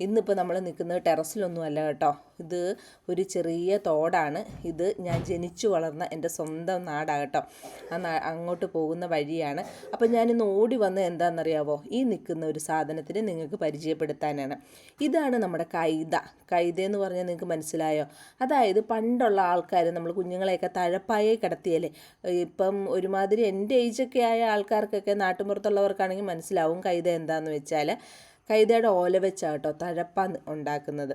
ഇന്നിപ്പോൾ നമ്മൾ നിൽക്കുന്നത് ടെറസിലൊന്നും അല്ല കേട്ടോ. ഇത് ഒരു ചെറിയ തോടാണ്. ഇത് ഞാൻ ജനിച്ചു വളർന്ന എന്റെ സ്വന്തം നാടാണ് കേട്ടോ. ആ അങ്ങോട്ട് പോകുന്ന വഴിയാണ്. അപ്പോൾ ഞാനിന്ന് ഓടി വന്നത് എന്താണെന്നറിയാവോ? ഈ നിൽക്കുന്ന ഒരു സാധനത്തിന് നിങ്ങൾക്ക് പരിചയപ്പെടുത്താനാണ്. ഇതാണ് നമ്മുടെ കൈത. കൈത എന്ന് പറഞ്ഞാൽ നിങ്ങൾക്ക് മനസ്സിലായോ? അതായത് പണ്ടുള്ള ആൾക്കാർ നമ്മൾ കുഞ്ഞുങ്ങളെയൊക്കെ തഴപ്പായേ കിടത്തിയല്ലേ? ഇപ്പം ഒരുമാതിരി എന്റെ ഏജൊക്കെ ആയ ആൾക്കാർക്കൊക്കെ നാട്ടുമ്പുറത്തുള്ളവർക്കാണെങ്കിൽ മനസ്സിലാവും കൈത എന്താണെന്ന് വെച്ചാൽ കൈതയുടെ ഓല വെച്ചാണ് കേട്ടോ തഴപ്പ ഉണ്ടാക്കുന്നത്.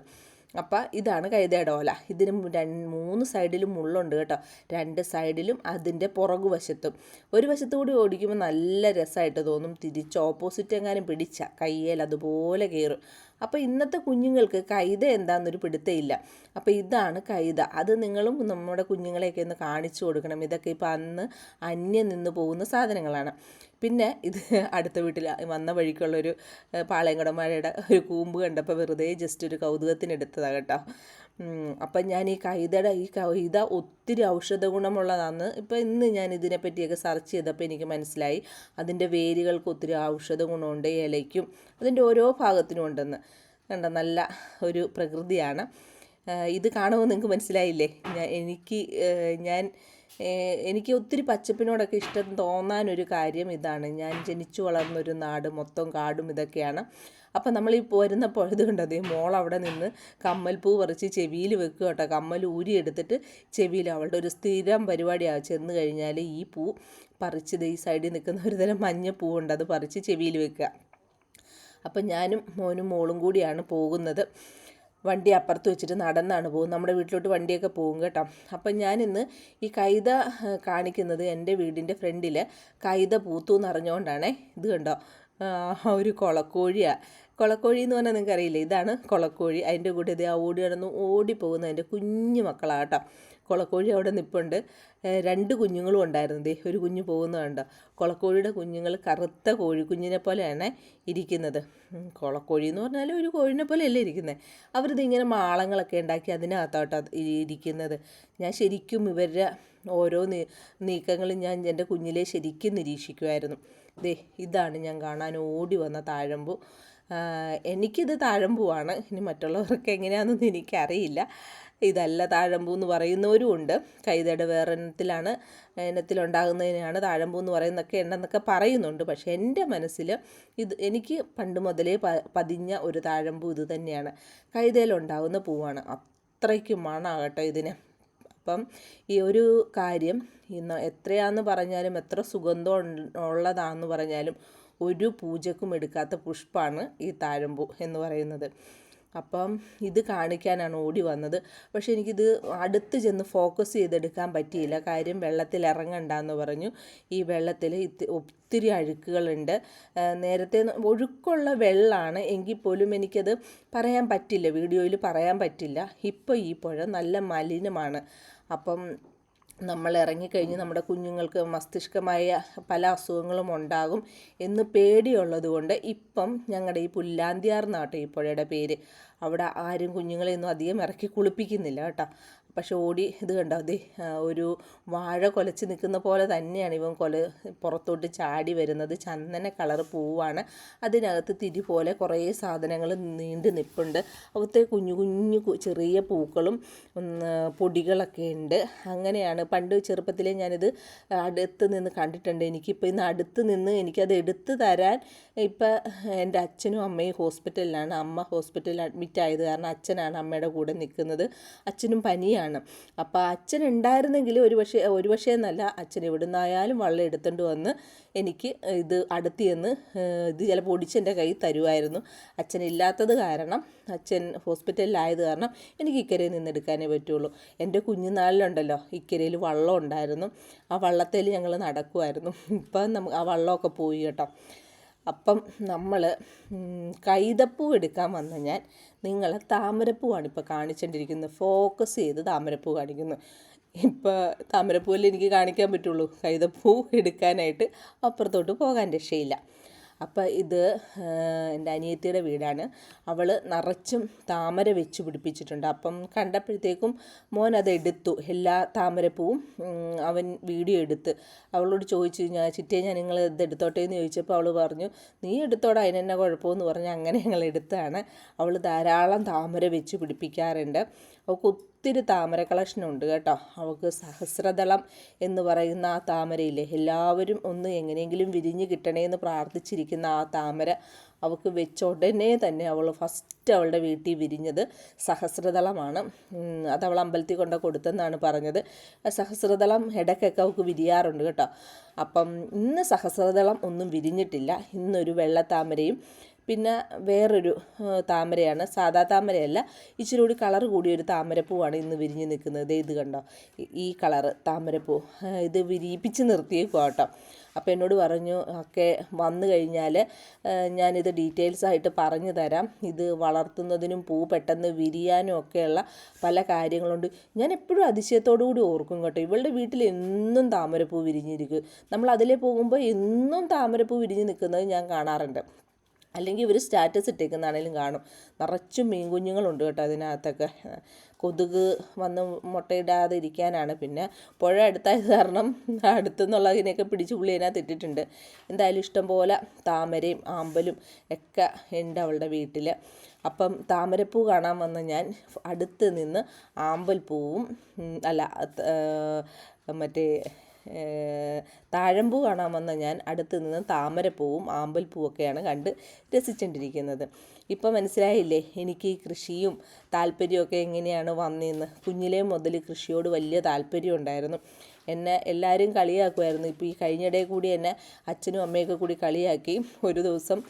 അപ്പം ഇതാണ് കൈതയുടെ ഓല. ഇതിന് രണ്ട് മൂന്ന് സൈഡിലും മുള്ളുണ്ട് കേട്ടോ. രണ്ട് സൈഡിലും അതിന്റെ പുറകു വശത്തും. ഒരു വശത്തു കൂടി ഓടിക്കുമ്പോൾ നല്ല രസമായിട്ട് തോന്നും. തിരിച്ച് ഓപ്പോസിറ്റ് എങ്ങാനും പിടിച്ച കയ്യേൽ അതുപോലെ കയറും അപ്പോൾ ഇന്നത്തെ കുഞ്ഞുങ്ങൾക്ക് കൈത എന്താണെന്നൊരു പിടുത്തമില്ല അപ്പോൾ ഇതാണ് കൈത. അത് നിങ്ങളും നമ്മുടെ കുഞ്ഞുങ്ങളെയൊക്കെ ഒന്ന് കാണിച്ചു കൊടുക്കണം. ഇതൊക്കെ ഇപ്പോൾ അന്ന് അന്യം നിന്ന് പോകുന്ന സാധനങ്ങളാണ്. പിന്നെ ഇത് അടുത്ത വീട്ടിൽ വന്ന വഴിക്കുള്ളൊരു പാളയംകുടമഴയുടെ ഒരു കൂമ്പ് കണ്ടപ്പോൾ വെറുതെ ജസ്റ്റ് ഒരു കൗതുകത്തിനെടുത്തതാണ് കേട്ടോ. അപ്പം ഞാൻ ഈ കൈതയുടെ ഈ കൈത ഒത്തിരി ഔഷധ ഗുണമുള്ളതാണ് ഇപ്പം ഇന്ന് ഞാൻ ഇതിനെപ്പറ്റിയൊക്കെ സെർച്ച് ചെയ്തപ്പോൾ എനിക്ക് മനസ്സിലായി. അതിന്റെ വേരുകൾക്ക് ഒത്തിരി ഔഷധ ഗുണമുണ്ട് ഇലയ്ക്കും അതിന്റെ ഓരോ ഭാഗത്തിനും ഉണ്ടെന്ന്. കണ്ട? നല്ല ഒരു പ്രകൃതിയാണ്. ഇത് കാണുമ്പോൾ നിങ്ങൾക്ക് മനസ്സിലായില്ലേ? ഞാൻ എനിക്ക് ഞാൻ എനിക്ക് ഒത്തിരി പച്ചപ്പിനോടൊക്കെ ഇഷ്ടം തോന്നാനൊരു കാര്യം ഇതാണ്. ഞാൻ ജനിച്ചു വളർന്നൊരു നാട് മൊത്തം കാടും ഇതൊക്കെയാണ്. അപ്പം നമ്മൾ ഈ വരുന്നപ്പോൾ ഇത് കണ്ടത് മോൾ അവിടെ നിന്ന് കമ്മൽപ്പൂ പറിച്ച് ചെവിയിൽ വെക്കുക കേട്ടോ. കമ്മൽ ഊരി എടുത്തിട്ട് ചെവിയിൽ അവളുടെ ഒരു സ്ഥിരം പരിപാടിയാണ് ചെന്ന് കഴിഞ്ഞാൽ ഈ പൂ പറിച്ചത് ഈ സൈഡിൽ നിൽക്കുന്ന ഒരു തരം മഞ്ഞ പൂവുണ്ട്. അത് പറിച്ച് ചെവിയിൽ വെക്കുക. അപ്പം ഞാനും മോനും മോളും കൂടിയാണ് പോകുന്നത്. വണ്ടി അപ്പുറത്ത് വെച്ചിട്ട് നടന്നാണ് പോകും നമ്മുടെ വീട്ടിലോട്ട് വണ്ടിയൊക്കെ പോകും കേട്ടോ. അപ്പം ഞാനിന്ന് ഈ കൈത കാണിക്കുന്നത് എന്റെ വീടിന്റെ ഫ്രണ്ടിൽ കൈത പൂത്തു എന്നറിഞ്ഞുകൊണ്ടാണേ ഇത് കണ്ടോ? ഒരു കൊളക്കോഴിയാണ് കുളക്കോഴി എന്ന് പറഞ്ഞാൽ നിങ്ങൾക്ക് അറിയില്ല ഇതാണ് കുളക്കോഴി. അതിന്റെ കൂടെ ഇത് ആ ഓടി നടന്ന് ഓടിപ്പോകുന്ന എന്റെ കുഞ്ഞു മക്കളാണ് കേട്ടോ. കൊളക്കോഴി അവിടെ നിൽപ്പുണ്ട് രണ്ട് കുഞ്ഞുങ്ങളും ഉണ്ടായിരുന്നു ദേ. ഒരു കുഞ്ഞു പോകുന്നത് കണ്ടോ? കൊളക്കോഴിയുടെ കുഞ്ഞുങ്ങൾ കറുത്ത കോഴി കുഞ്ഞിനെ പോലെയാണ് ഇരിക്കുന്നത്. കുളക്കോഴി എന്ന് പറഞ്ഞാൽ ഒരു കോഴിനെ പോലെയല്ലേ ഇരിക്കുന്നത്. അവരിതിങ്ങനെ മാളങ്ങളൊക്കെ ഉണ്ടാക്കി അതിനകത്തോട്ടോ ഇരിക്കുന്നത്. ഞാൻ ശരിക്കും ഇവരുടെ ഓരോ നീക്കങ്ങളും ഞാൻ എന്റെ കുഞ്ഞിലെ ശരിക്കും നിരീക്ഷിക്കുമായിരുന്നു ദേ ഇതാണ് ഞാൻ കാണാൻ ഓടി വന്ന താഴമ്പു. എനിക്കിത് താഴമ്പുവാണ്. ഇനി മറ്റുള്ളവർക്ക് എങ്ങനെയാണെന്നൊന്നും എനിക്കറിയില്ല. ഇതല്ല താഴമ്പൂ എന്ന് പറയുന്നവരും ഉണ്ട്. കൈതയുടെ വേറെ ഇനത്തിലാണ് ഇനത്തിലുണ്ടാകുന്നതിനാണ് താഴമ്പൂ എന്ന് പറയുന്നതൊക്കെ ഉണ്ടെന്നൊക്കെ പറയുന്നുണ്ട്. പക്ഷേ എന്റെ മനസ്സിൽ ഇത് എനിക്ക് പണ്ട് മുതലേ പതിഞ്ഞ ഒരു താഴമ്പൂ ഇത് തന്നെയാണ്. കൈതയിലുണ്ടാകുന്ന പൂവാണ്. അത്രയ്ക്ക് മണാകട്ടോ ഇതിന്. അപ്പം ഈ ഒരു കാര്യം ഇന്ന് എത്രയാന്ന് പറഞ്ഞാലും എത്ര സുഗന്ധം ഉള്ളതാന്ന് പറഞ്ഞാലും ഒരു പൂജക്കും എടുക്കാത്ത പുഷ്പമാണ് ഈ താഴമ്പൂ എന്ന് പറയുന്നത്. അപ്പം ഇത് കാണിക്കാനാണ് ഓടി വന്നത്. പക്ഷെ എനിക്കിത് അടുത്ത് ചെന്ന് ഫോക്കസ് ചെയ്തെടുക്കാൻ പറ്റിയില്ല. കാര്യം വെള്ളത്തിൽ ഇറങ്ങണ്ടെന്ന് പറഞ്ഞു. ഈ വെള്ളത്തിൽ ഒത്തിരി അഴുക്കുകളുണ്ട്. നേരത്തെ ഒഴുക്കുള്ള വെള്ളമാണ് എങ്കിൽ പോലും എനിക്കത് പറയാൻ പറ്റില്ല. വീഡിയോയിൽ പറയാൻ പറ്റില്ല. ഇപ്പോൾ ഈ പുഴ നല്ല മലിനമാണ്. അപ്പം നമ്മൾ ഇറങ്ങിക്കഴിഞ്ഞ് നമ്മുടെ കുഞ്ഞുങ്ങൾക്ക് മസ്തിഷ്കമായ പല അസുഖങ്ങളും ഉണ്ടാകും എന്ന് പേടിയുള്ളത് കൊണ്ട് ഇപ്പം ഞങ്ങളുടെ ഈ പുല്ലാന്തിയാർ നാട്ടെ ഈ പുഴയുടെ പേര്. അവിടെ ആരും കുഞ്ഞുങ്ങളെയൊന്നും അധികം ഇറക്കി കുളിപ്പിക്കുന്നില്ല കേട്ടോ. പക്ഷെ ഓടി ഇത് കണ്ടോ? അതെ ഒരു വാഴ കൊലച്ച് നിൽക്കുന്ന പോലെ തന്നെയാണ് ഇവൻ കൊല പുറത്തോട്ട് ചാടി വരുന്നത്. ചന്ദന കളർ പൂവാണ്. അതിനകത്ത് തിരി പോലെ കുറേ സാധനങ്ങൾ നീണ്ടു നിൽപ്പുണ്ട് അവിടുത്തെ കുഞ്ഞു കുഞ്ഞു ചെറിയ പൂക്കളും പൊടികളൊക്കെ ഉണ്ട്. അങ്ങനെയാണ്. പണ്ട് ചെറുപ്പത്തിലേ ഞാനിത് അടുത്ത് നിന്ന് കണ്ടിട്ടുണ്ട്. എനിക്കിപ്പോൾ ഇന്ന് അടുത്ത് നിന്ന് എനിക്കത് എടുത്ത് തരാൻ ഇപ്പം എന്റെ അച്ഛനും അമ്മയും ഹോസ്പിറ്റലിലാണ്. അമ്മ ഹോസ്പിറ്റലിൽ അഡ്മിറ്റ് ആയത് കാരണം അച്ഛനാണ് അമ്മയുടെ കൂടെ നിൽക്കുന്നത്. അച്ഛനും പനിയാണ്. ആണ്. അപ്പോൾ അച്ഛൻ ഉണ്ടായിരുന്നെങ്കിൽ ഒരു പക്ഷേ എന്നല്ല അച്ഛൻ എവിടുന്നായാലും വള്ളം എടുത്തുകൊണ്ട് വന്ന് എനിക്ക് ഇത് അടുത്തിയെന്ന് ഇത് ചിലപ്പോൾ ഒടിച്ചെന്റെ കൈ തരുമായിരുന്നു അച്ഛൻ ഇല്ലാത്തത് കാരണം അച്ഛൻ ഹോസ്പിറ്റലിലായത് കാരണം എനിക്ക് ഇക്കരയിൽ നിന്ന് എടുക്കാനേ പറ്റുള്ളൂ. എന്റെ കുഞ്ഞുനാളിലുണ്ടല്ലോ ഇക്കരയിൽ വള്ളം ഉണ്ടായിരുന്നു. ആ വള്ളത്തിൽ ഞങ്ങൾ നടക്കുമായിരുന്നു ഇപ്പം നമുക്ക് ആ വള്ളമൊക്കെ പോയി കേട്ടോ. അപ്പം നമ്മൾ കൈതപ്പൂ എടുക്കാൻ വന്ന ഞാൻ നിങ്ങളെ താമരപ്പൂവാണ് ഇപ്പോൾ കാണിച്ചുകൊണ്ടിരിക്കുന്നത് ഫോക്കസ് ചെയ്ത് താമരപ്പൂ കാണിക്കുന്നു. ഇപ്പോൾ താമരപ്പൂവിൽ എനിക്ക് കാണിക്കാൻ പറ്റുള്ളൂ. കൈതപ്പൂ എടുക്കാനായിട്ട് അപ്പുറത്തോട്ട് പോകാൻ രക്ഷയില്ല. അപ്പോൾ ഇത് എന്റെ അനിയത്തിയുടെ വീടാണ്. അവൾ നിറച്ചും താമര വെച്ച് പിടിപ്പിച്ചിട്ടുണ്ട്. അപ്പം കണ്ടപ്പോഴത്തേക്കും മോൻ അത് എടുത്തു. എല്ലാ താമരപ്പൂവും അവൻ വീഡിയോ എടുത്ത്. അവളോട് ചോദിച്ചു ഞാൻ ചിറ്റേ ഞാൻ നിങ്ങൾ ഇത് എടുത്തോട്ടെ എന്ന് ചോദിച്ചപ്പോൾ അവൾ പറഞ്ഞു നീ എടുത്തോടാ അതിനെന്നെ കുഴപ്പമെന്ന് പറഞ്ഞ് അങ്ങനെ ഞങ്ങൾ എടുത്താണ്. അവൾ ധാരാളം താമര വെച്ച് പിടിപ്പിക്കാറുണ്ട്. അവൾക്ക് ഒത്തിരി താമര കളക്ഷനുണ്ട് കേട്ടോ. അവൾക്ക് സഹസ്രദളം എന്ന് പറയുന്ന ആ താമരയില്ലേ? എല്ലാവരും ഒന്ന് എങ്ങനെയെങ്കിലും വിരിഞ്ഞ് കിട്ടണേന്ന് പ്രാർത്ഥിച്ചിരിക്കുന്ന ആ താമര അവൾക്ക് വെച്ച ഉടനെ തന്നെ അവൾ ഫസ്റ്റ് അവളുടെ വീട്ടിൽ വിരിഞ്ഞത് സഹസ്രദളമാണ്. അത് അവൾ അമ്പലത്തിൽ കൊണ്ട് കൊടുത്തെന്നാണ് പറഞ്ഞത്. സഹസ്രദളം ഇടയ്ക്കൊക്കെ അവൾക്ക് വിരിയാറുണ്ട് കേട്ടോ. അപ്പം ഇന്ന് സഹസ്രദളം ഒന്നും വിരിഞ്ഞിട്ടില്ല. ഇന്നൊരു വെള്ളത്താമരയും പിന്നെ വേറൊരു താമരയാണ്. സാധാ താമരയല്ല. ഇച്ചിരി കൂടി കളർ കൂടിയൊരു താമരപ്പൂവാണ് ഇന്ന് വിരിഞ്ഞ് നിൽക്കുന്നത്. ഇത് കണ്ടോ? ഈ- കളറ് താമരപ്പൂ. ഇത് വിരിയിപ്പിച്ച് നിർത്തിയേക്കും കേട്ടോ. അപ്പോൾ എന്നോട് പറഞ്ഞു ഒക്കെ വന്നു കഴിഞ്ഞാൽ ഞാനിത് ഡീറ്റെയിൽസ് ആയിട്ട് പറഞ്ഞു തരാം. ഇത് വളർത്തുന്നതിനും പൂ പെട്ടെന്ന് വിരിയാനും ഒക്കെയുള്ള പല കാര്യങ്ങളുണ്ട്. ഞാൻ എപ്പോഴും അതിശയത്തോടു കൂടി ഓർക്കും കേട്ടോ. ഇവളുടെ വീട്ടിൽ എന്നും താമരപ്പൂ വിരിഞ്ഞിരിക്കും. നമ്മൾ അതിലേ പോകുമ്പോൾ എന്നും താമരപ്പൂ വിരിഞ്ഞ് നിൽക്കുന്നത് ഞാൻ കാണാറുണ്ട്. അല്ലെങ്കിൽ ഇവർ സ്റ്റാറ്റസ് ഇട്ടേക്കുന്നതാണേലും കാണും. നിറച്ചും മീൻ കുഞ്ഞുങ്ങളുണ്ട് കേട്ടോ അതിനകത്തൊക്കെ. കൊതുക് വന്ന് മുട്ടയിടാതെ ഇരിക്കാനാണ്. പിന്നെ പുഴ അടുത്തായത് കാരണം അടുത്തുനിന്നുള്ളതിനെയൊക്കെ പിടിച്ച് പുള്ളി അതിനകത്ത് ഇട്ടിട്ടുണ്ട്. എന്തായാലും ഇഷ്ടം പോലെ താമരയും ആമ്പലും ഒക്കെ ഉണ്ട് അവളുടെ വീട്ടിൽ അപ്പം താമരപ്പൂ കാണാൻ വന്ന ഞാൻ അടുത്ത് നിന്ന് ആമ്പൽ പൂവും അല്ല മറ്റേ താഴമ്പൂ കാണാൻ വന്ന ഞാൻ അടുത്ത് നിന്ന് താമരപ്പൂവും ആമ്പൽപ്പൂവൊക്കെയാണ് കണ്ട് രസിച്ചുകൊണ്ടിരിക്കുന്നത് ഇപ്പം മനസ്സിലായില്ലേ എനിക്ക് ഈ കൃഷിയും താല്പര്യമൊക്കെ എങ്ങനെയാണ് വന്നതെന്ന് കുഞ്ഞിലേ മുതൽ കൃഷിയോട് വലിയ താല്പര്യം ഉണ്ടായിരുന്നു. എന്നെ എല്ലാവരും കളിയാക്കുമായിരുന്നു. ഇപ്പോൾ ഈ കഴിഞ്ഞിടെ കൂടി എന്നെ അച്ഛനും അമ്മയൊക്കെ കൂടി കളിയാക്കി. ഒരു ദിവസം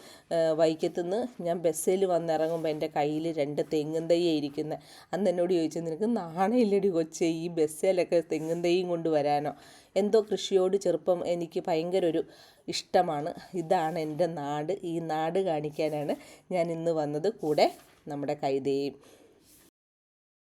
വൈക്കത്തുനിന്ന് ഞാൻ ബസ്സിൽ വന്നിറങ്ങുമ്പോൾ എന്റെ കയ്യിൽ രണ്ട് തെങ്ങും തൈ ഇരിക്കുന്നത് അന്ന് എന്നോട് ചോദിച്ചു നിനക്ക് നാണയില്ലടി കൊച്ചേ ഈ ബസ്സിലൊക്കെ തെങ്ങും തൈയും കൊണ്ട് വരാനോ? എന്തോ കൃഷിയോട് ചെറുപ്പം എനിക്ക് ഭയങ്കര ഒരു ഇഷ്ടമാണ്. ഇതാണ് എന്റെ നാട്. ഈ നാട് കാണിക്കാനാണ് ഞാൻ ഇന്ന് വന്നത്. കൂടെ നമ്മുടെ കൈതയും.